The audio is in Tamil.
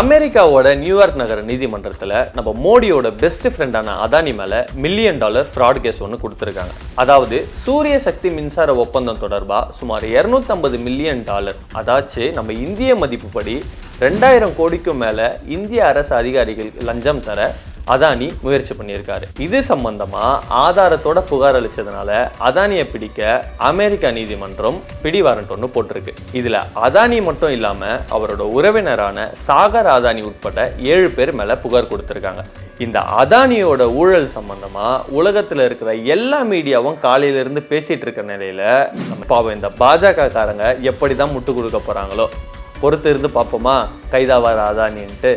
அமெரிக்காவோட நியூயார்க் நகர நீதிமன்றத்தில் நம்ம மோடியோட பெஸ்ட் ஃப்ரெண்டான அதானி மேலே மில்லியன் டாலர் ஃப்ராட் கேஸ் ஒன்று கொடுத்துருக்காங்க. அதாவது சூரிய சக்தி மின்சார ஒப்பந்தம் தொடர்பாக சுமார் 250 மில்லியன் டாலர் அதாச்சு நம்ம இந்திய மதிப்புப்படி ரெண்டாயிரம் கோடிக்கும் மேலே இந்திய அரசு அதிகாரிகள் லஞ்சம் தர அதானி முயற்சி பண்ணியிருக்காரு. இது சம்பந்தமா ஆதாரத்தோட புகார் அளிச்சதுனால அதானியை பிடிக்க அமெரிக்கா நீதிமன்றம் பிடி வாரண்ட் ஒன்று போட்டிருக்கு. இதுல அதானி மட்டும் இல்லாம அவரோட உறவினரான சாகர் அதானி உட்பட ஏழு பேர் மேல புகார் கொடுத்திருக்காங்க. இந்த அதானியோட ஊழல் சம்பந்தமா உலகத்துல இருக்கிற எல்லா மீடியாவும் காலையில இருந்து பேசிட்டு இருக்க நிலையில பாவம் இந்த பாஜக காரங்க எப்படிதான் முட்டு கொடுக்க போறாங்களோ பொறுத்து இருந்து பார்ப்போமா கைதாவார அதானின்ட்டு.